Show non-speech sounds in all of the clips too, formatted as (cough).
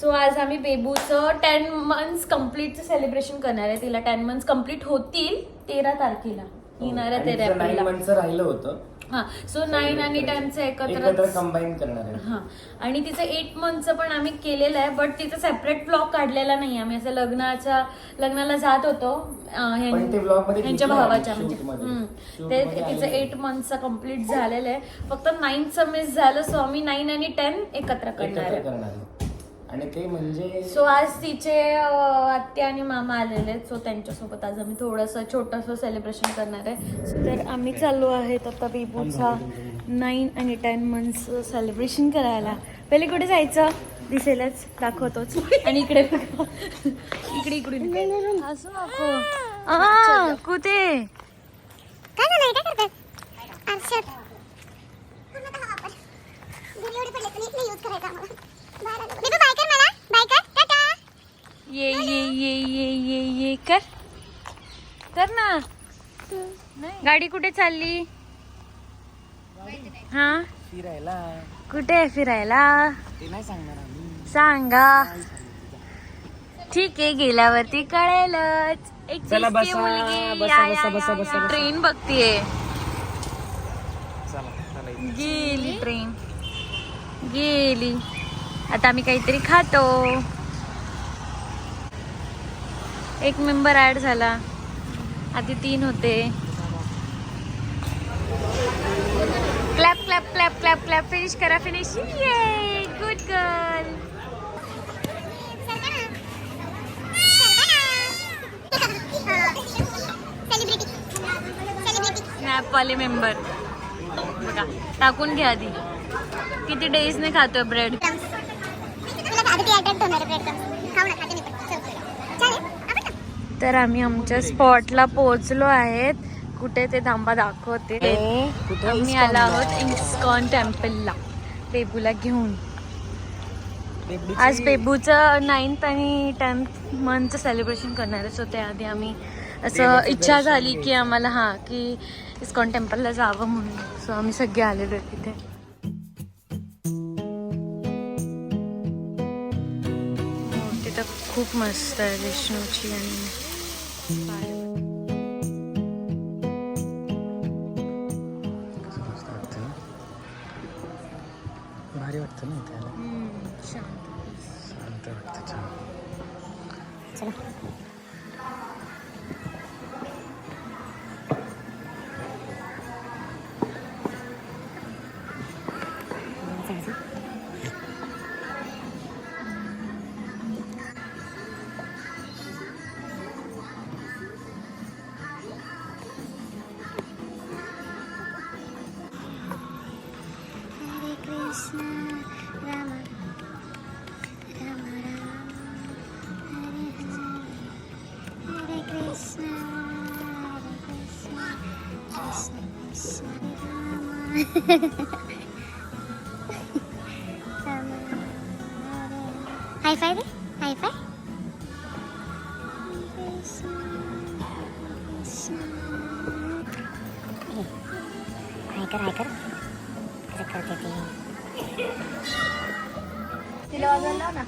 So आज आम्ही बेबूचं टेन मंथ्स कम्प्लीटचं सेलिब्रेशन करणार आहे. तिला टेन मंथ्स कंप्लीट होतील तेरा तारखेला. येणाऱ्या तेरा एप्रिलला. मंथचं राहिलं होतं. हा. सो नाईन आणि टेनचं एकत्र एकत्र कंबाईन करणार आहे. हा. आणि तिचं एट मंथचं पण आम्ही केलेलं आहे बट तिचं सेपरेट ब्लॉग काढलेला नाही आम्ही असं लग्नाच्या लग्नाला जात होतो. अं, ह्यां- पण ते vlog मध्ये ह्यांच्या भावाच्या म्हणजे. हम्म. ते तिचं. एट मंथचं कंप्लीट झालेलं आहे. फक्त नाईनचं मिस झालं सो आम्ही नाईन आणि टेन एकत्र करणार एकत्र आहे. करणार आहे. आणि ते म्हणजे सो आज तिचे आत्या आणि मामा आलेले आहेत. सो त्यांच्यासोबत आज आम्ही थोडंसं छोटंसं सेलिब्रेशन करणार आहे. So, तर आम्ही चाललो आहेत आता बेबूचा नाईन आणि टेन मंथ्स सेलिब्रेशन करायला. पहिले कुठे जायचं? दिसेलच दाखवतोच. आणि इकडे बघा. इकडे इकडून असं नको. आ, कुठे? काय बेबी बाय. कर मला. बाय कर. टाटा. ये ये ये ये ये ये कर. कर ना. गाडी कुठे चालली? हा? फिरायला. कुठे फिरायला? ते नाही सांगणार आम्ही. सांगा. ठीक आहे गेल्यावरती कळेलच. एक चला बसा, मुलगी. बसा, या, बसा, या, बसा, या, बसा, या. बसा. ट्रेन बघतीये. चला चला इथे. गेली ट्रेन. गेली. आता आम्ही काहीतरी खातो. एक मेंबर ऍड झाला. आधी तीन होते. Clap clap clap clap clap. Finish करा फिनिश. ये गुड गर्ल सेलिब्रिटी मेंबर बघा टाकून घ्या आधी. किती डेज ने खातोय ब्रेड तर आधी आम्ही आमच्या स्पॉटला पोहोचलो आहेत. कुठे ते थांबा दाखवते. कुठे आम्ही आलो आहोत इन्स्कॉन टेम्पलला बेबूला घेऊन. आज बेबूचं नाईन्थ आणि टेन्थ मंथचं सेलिब्रेशन करणार आहे. सो त्याआधी आम्ही असं इच्छा झाली की. आम्हाला हां की इस्कॉन टेम्पलला जावं म्हणून. सो आम्ही सगळे आलेलो आहे तिथे. तर खूप मस्त आहे विष्णूची आणि? भारी वाटतं ना त्याला शांत. वाटतं छान हाय फाय रे हाय फाय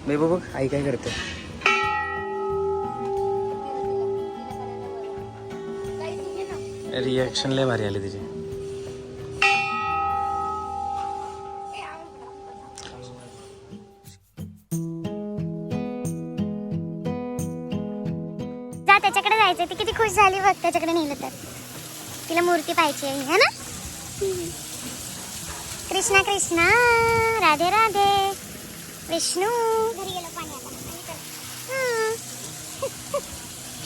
बेबू बघ आई काय करते? रिॲक्शन लय भारी आली तिची. त्याच्याकडे जायचंय ती किती खुश झाली बघ त्याच्याकडे नेलं तर. तिला मूर्ती पाहिजे है ना? कृष्णा कृष्णा राधे राधे. विष्णू. घरी गेलो पाणी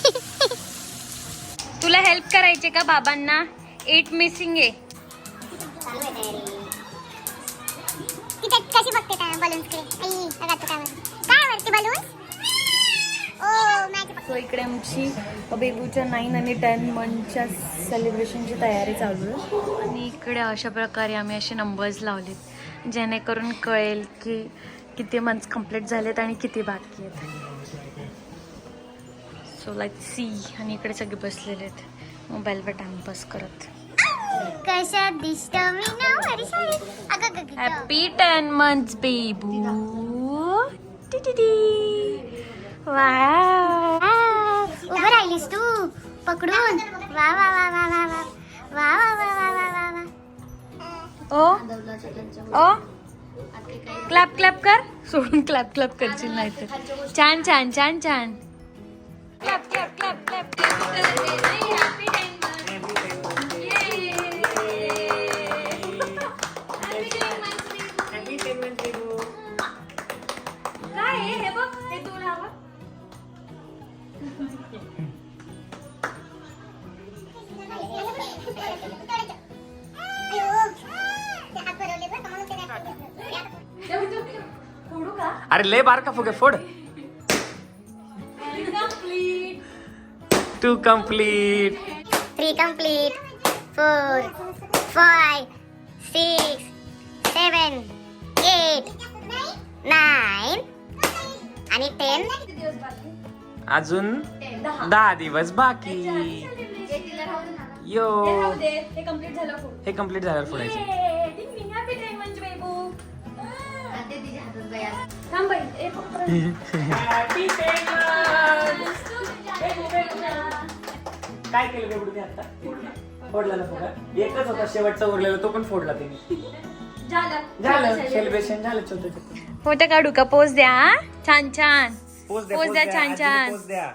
(laughs) तुला हेल्प करायचे का बाबांना? एट मिसिंग आहे. कशी बघते काय बलून्सकडे? आई बघा तू काय वरती बलून सो इकडे आमची बेबूच्या नाईन आणि टेन मंथच्या सेलिब्रेशनची तयारी चालू आहे. आणि इकडे अशा प्रकारे आम्ही असे नंबर्स लावलेत जेणेकरून कळेल की किती मंथ्स कंप्लीट झालेत आणि किती बाकी आहेत. सो लाईक सी आणि इकडे सगळे बसलेले आहेत. मोबाईलवर टाइमपास करत. Happy ten months Bebu. Wow उभं राहिलीस तू. पकडून. वा वा वा वा वा वा. वा वा वा वा वा वा वा. ओ. ओ. क्लॅप क्लॅप कर. सोडून क्लॅप क्लॅप करशील नाही तर छान छान छान छान. अरे लय बार का फुगे फोड. Two complete three complete four five six seven eight nine आणि टेन अजून दहा. दिवस बाकी. यो. हे कंप्लीट झालं फोड हे झाल्यावर फोडायचे. (laughs) काय केलं बेबडू मी आता? फोडला ना फुगा एकच होता शेवटचा उरलेला तो पण फोडला तिने. झालं. झालं सेलिब्रेशन झालं छोटं छोटं फोटो काढू का? पोज द्या हा? छान छान. पोच पोच द्या छान छान पोच द्या